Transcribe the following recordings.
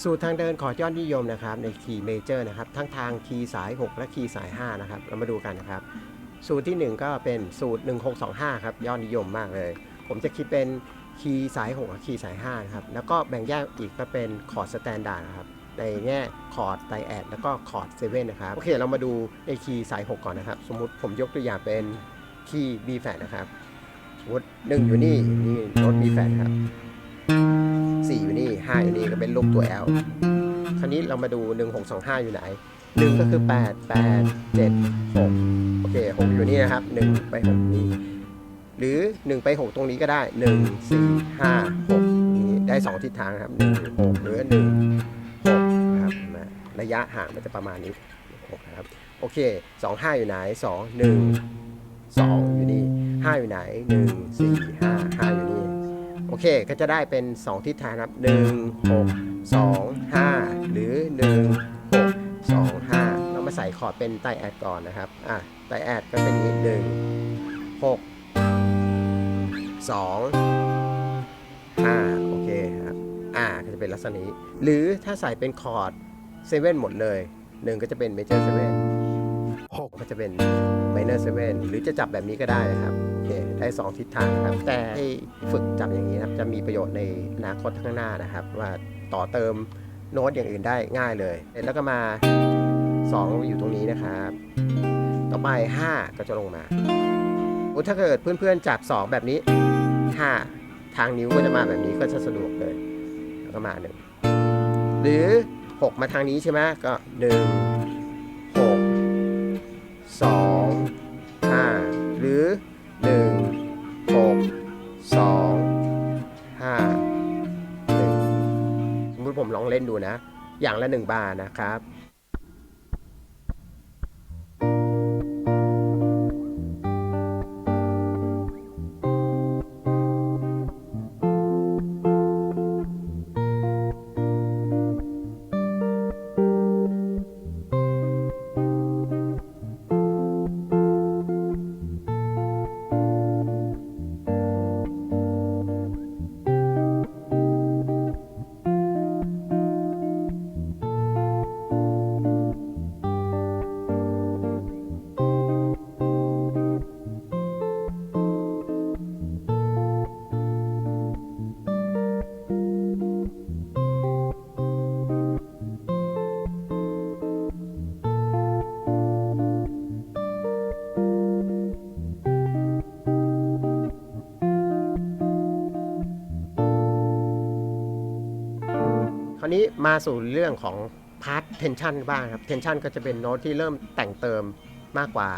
สูตรทางเดินขอร์ดยอดนิยมนะครับในคีย์เมเจอร์นะครับทั้งทางคีย์สาย 6 และคีย์สาย 5 นะครับ เรามาดูกันนะครับ สูตรที่ 1 ก็เป็นสูตร 1625 ครับยอดนิยมมากเลย ผมจะคิดเป็นคีย์สาย6กับคีย์สาย5นะครับแล้วก็แบ่งแยกอีกก็เป็นคอร์ดสแตนดาร์ดนะครับในแง่คอร์ดไตแอดแล้วก็คอร์ดเซเว่นนะครับโอเคเรามาดูในคีย์สาย 6 ก่อนนะครับ สมมุติผมยกตัวอย่างเป็นคีย์ B flat นะครับสมมติ1อยู่นี่นี่โน้ต B flat ครับ 4 อยู่นี่ 5 อยู่นี่ก็เป็นรูปตัว L คราวนี้เรามาดู 1 6 2 5 อยู่ไหน 1 ก็คือ 8 8 7 6 โอเค 6 อยู่นี่นะครับ 1 ไป 6 นี้ หรือ 1 ไป 6 ตรงนี้ก็ได้ 1 4 5 6 นี่ได้ 2 ทิศทางนะครับ 1 6 หรือ 1 6นะครับเห็นไหมระยะห่างมันจะประมาณนี้6นะครับโอเค 2 5 อยู่ไหน 2 1 2 อยู่นี่ 5 อยู่ไหน 1 4 5 5 อยู่นี่ โอเค ก็จะได้เป็น 2 ทิศทางครับ1 6 2 5 หรือ 1 6 2 5 เรามาใส่คอร์ดเป็นไตแอดก่อนนะครับ อะ ไตแอดก็เป็นอย่างนี้1 6 2 5โอเคครับ อ่า ก็จะเป็นลักษณะนี้ หรือถ้าใส่เป็นคอร์ดเซเว่นหมดเลย1ก็จะเป็นเมเจอร์เซเว่น6ก็จะเป็น minor 7หรือจะจับแบบนี้ก็ได้นะครับ ได้ 2 ทิศทางนะครับ แต่ให้ฝึกจับอย่างนี้นะครับ จะมีประโยชน์ในอนาคตข้างหน้านะครับ ว่าต่อเติมโน้ตอย่างอื่นได้ง่ายเลยแล้วก็มา 2 อยู่ตรงนี้นะครับ ต่อไป 5 ก็จะลงมาโอ้ถ้าเกิดเพื่อนๆจับ 2 แบบนี้ 5 ทางนิ้วก็จะมาแบบนี้ก็จะสะดวกเลย แล้วก็มา1หรือ 6 มาทางนี้ใช่ไหมก็1 สองห้าหนึ่งสมมติผมลองเล่นดูนะ อย่างละหนึ่งบาทนะครับ นี้มาสู่เรื่องของพาร์ทเทนชันบ้างครับเทนชันก็จะเป็นโน้ตที่เริ่มแต่งเติมมากกว่า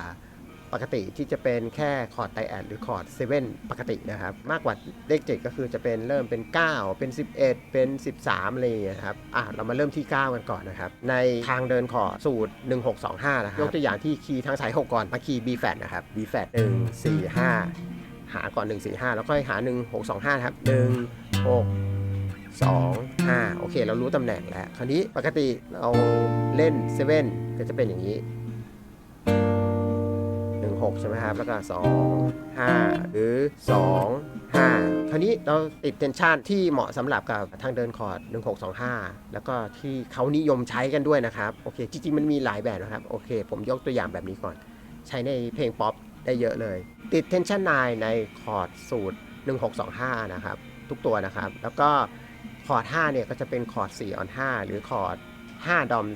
ปกติที่จะเป็นแค่คอร์ดไตแอดหรือคอร์ดเซเว่นปกตินะครับ มากกว่าเลข7ก็คือจะเป็นเริ่มเป็น 9 เป็น 11 เป็น 13อะไรอย่างเงี้ยครับอะเรามาเริ่มที่ 9 กันก่อนนะครับ ในทางเดินคอร์ดสูตร 1625 นะครับยกตัวอย่างที่คีย์ทางสาย 6 ก่อนมาคีย์ B flat นะครับ B flat 1 4 5 หาก่อน 1 4 5 แล้วก็หา 1 6 2 5 ครับ 1 6 2 5โอเคเรารู้ตำแหน่งแล้ว คราวนี้ปกติเราเล่น7ก็จะเป็นอย่างนี้ 1 6 ใช่ไหมครับแล้วก็2 5 หรือ 2 5 คราวนี้เราติดเทนชันที่เหมาะสำหรับกับทางเดินคอร์ด 1625 แล้วก็ที่เขานิยมใช้กันด้วยนะครับ โอเค จริง ๆ มันมีหลายแบบนะครับ โอเค ผมยกตัวอย่างแบบนี้ก่อน ใช้ในเพลงป๊อปได้เยอะเลย ติดเทนชัน9ในคอร์ดสูตร 1625 นะครับ ทุกตัวนะครับ แล้วก็ คอร์ด5เนี่ยก็จะเป็นคอร์ด4 on 5หรือคอร์ด5ดอม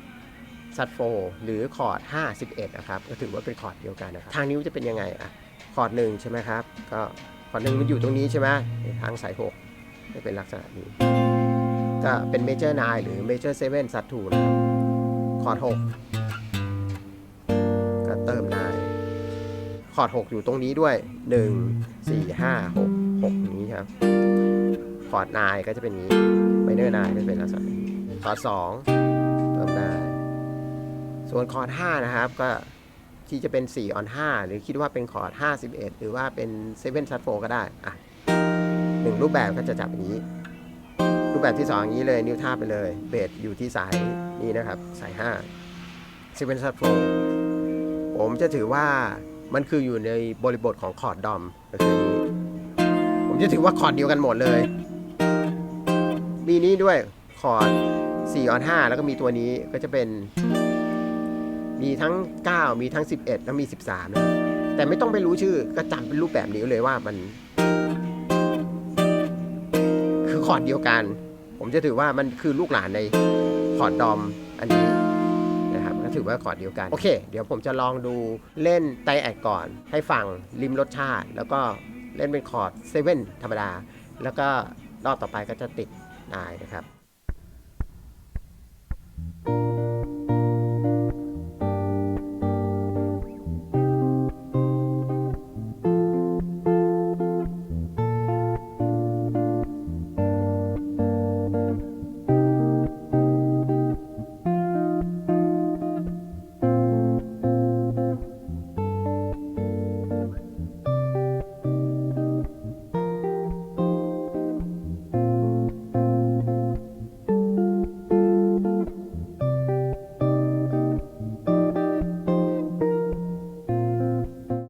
7ซัดโฟหรือคอร์ด5 11นะครับก็ถือว่าเป็นคอร์ดเดียวกันนะครับทางนิ้วจะเป็นยังไงอะคอร์ดหนึ่งใช่ไหมครับก็คอร์ดหนึ่งมันอยู่ตรงนี้ใช่ไหมทางสาย6จะเป็นลักษณะนี้ก็เป็นเมเจอร์9หรือเมเจอร์7ซัด2นะครับคอร์ด6ก็เติม9คอร์ด6อยู่ตรงนี้ด้วย 1 4 5 6 6อย่างนี้ครับ คอร์ด9ก็จะเป็นนี้ไมเนอร์9ก็จะเป็นลักษณะคอร์ด2เติมได้ ส่วนคอร์ด5นะครับก็ที่จะเป็น4 on 5หรือคิดว่าเป็นคอร์ด51 หรือว่าเป็น7 sat 4ก็ได้ อะหนึ่งรูปแบบก็จะจับอย่างนี้ รูปแบบที่ 2 อย่างนี้เลย นิ้วทาบไปเลย เบสอยู่ที่สายนี้นะครับ สาย 5 7 sat 4ผมจะถือว่ามันคืออยู่ในบริบทของคอร์ดดอมก็คือนี้ ผมจะถือว่าคอร์ดเดียวกันหมดเลย มีนี้ด้วยคอร์ด4ออน5แล้วก็มีตัวนี้ก็จะเป็น มีทั้ง 9 มีทั้ง 11 แล้วมี 13นะแต่ไม่ต้องไปรู้ชื่อก็จำเป็นรูปแบบนี้เลยว่ามัน คือคอร์ดเดียวกัน ผมจะถือว่ามันคือลูกหลานในคอร์ดดอมอันนี้นะครับก็ถือว่าคอร์ดเดียวกัน โอเค เดี๋ยวผมจะลองดูเล่นไตแอดก่อน ให้ฟังริมรสชาติ แล้วก็เล่นเป็นคอร์ดเซเว่นธรรมดา แล้วก็รอบต่อไปก็จะติด ได้นะครับ